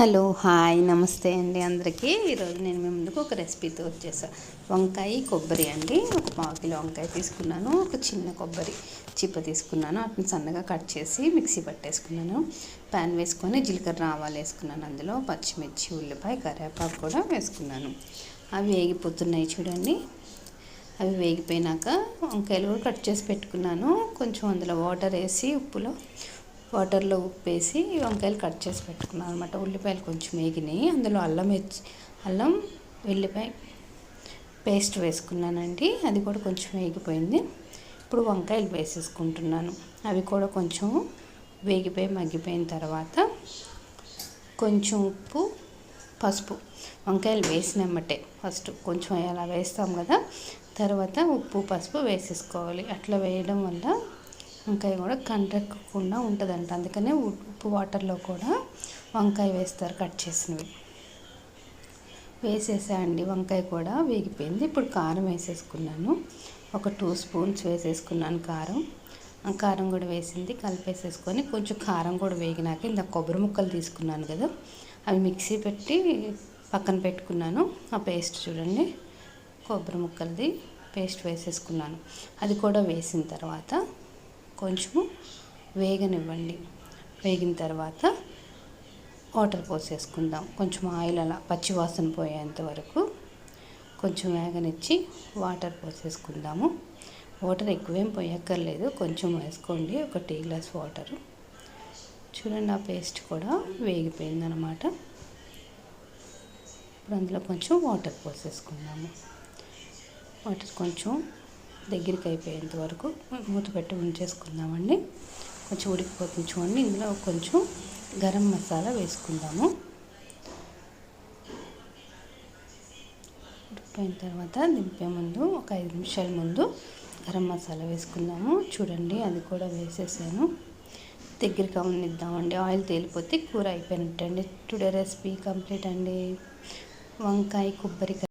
Hello hi నమస్తే అండి అందరికీ. ఈరోజు నేను మీ ముందుకు ఒక రెసిపీతో వచ్చేసా. వంకాయ కొబ్బరి అండి. ఒక పావు కిలో వంకాయ తీసుకున్నాను. ఒక చిన్న కొబ్బరి చిప్ప తీసుకున్నాను. వాటిని సన్నగా కట్ చేసి మిక్సీ పట్టేసుకున్నాను. ప్యాన్ వేసుకొని జీలకర్ర ఆవాలు వేసుకున్నాను అందులో. పచ్చిమిర్చి ఉల్లిపాయ కరివేపాకు కూడా వేసుకున్నాను. అవి వేగిపోతున్నాయి చూడండి. అవి వేగిపోయినాక వంకాయలు కూడా కట్ చేసి పెట్టుకున్నాను. కొంచెం అందులో వాటర్ వేసి ఉప్పులో వాటర్లో ఉప్పేసి వంకాయలు కట్ చేసి పెట్టుకున్నాను అనమాట ఉల్లిపాయలు కొంచెం వేగినాయి. అందులో అల్లం వేసి అల్లం వెల్లిపాయ పేస్ట్ వేసుకున్నానండి. అది కూడా కొంచెం వేగిపోయింది. ఇప్పుడు వంకాయలు వేసేసుకుంటున్నాను. అవి కూడా కొంచెం వేగిపోయి మగ్గిపోయిన తర్వాత కొంచెం ఉప్పు పసుపు. వంకాయలు వేసినమ్మటే ఫస్ట్ కొంచెం అలా వేస్తాం కదా. తర్వాత ఉప్పు పసుపు వేసేసుకోవాలి. అట్లా వేయడం వల్ల వంకాయ కూడా కంటకుండా ఉంటుందంట. అందుకనే ఉప్పు వాటర్లో కూడా వంకాయ వేస్తారు కట్ చేసినవి. వేసేసాయండి వంకాయ కూడా వేగిపోయింది. ఇప్పుడు కారం వేసేసుకున్నాను. ఒక టూ స్పూన్స్ వేసేసుకున్నాను కారం. ఆ కారం కూడా వేసింది. కలిపేసేసుకొని కొంచెం కారం కూడా వేగినాక ఇంత కొబ్బరి ముక్కలు తీసుకున్నాను కదా అవి మిక్సీ పెట్టి పక్కన పెట్టుకున్నాను. ఆ పేస్ట్ చూడండి. కొబ్బరి ముక్కలది పేస్ట్ వేసేసుకున్నాను. అది కూడా వేసిన తర్వాత కొంచెము వేగనివ్వండి. వేగిన తర్వాత వాటర్ పోసేసుకుందాం. కొంచెం ఆయిల్ అలా పచ్చివాసన పోయేంత వరకు కొంచెం వేగనిచ్చి వాటర్ పోసేసుకుందాము. వాటర్ ఎక్కువేం పోయక్కర్లేదు. కొంచెం వేసుకోండి. ఒక టీ గ్లాస్ వాటర్. చూడండి ఆ పేస్ట్ కూడా వేగిపోయిందనమాట ఇప్పుడు అందులో కొంచెం వాటర్ పోసేసుకుందాము. వాటర్ కొంచెం దగ్గరికి అయిపోయేంత వరకు మూత పెట్టి ఉంచేసుకుందామండి. కొంచెం ఉడికిపోతుంది చూడండి. ఇందులో కొంచెం గరం మసాలా వేసుకుందాము. ఉడికిపోయిన తర్వాత దింపే ముందు ఒక ఐదు నిమిషాల ముందు గరం మసాలా వేసుకుందాము. చూడండి అది కూడా వేసేసాను. దగ్గరగా ఉండిద్దామండి ఆయిల్ తేలిపోతే కూర అయిపోయినట్టండి. టుడే రెసిపీ కంప్లీట్ అండి. వంకాయ కొబ్బరికాయ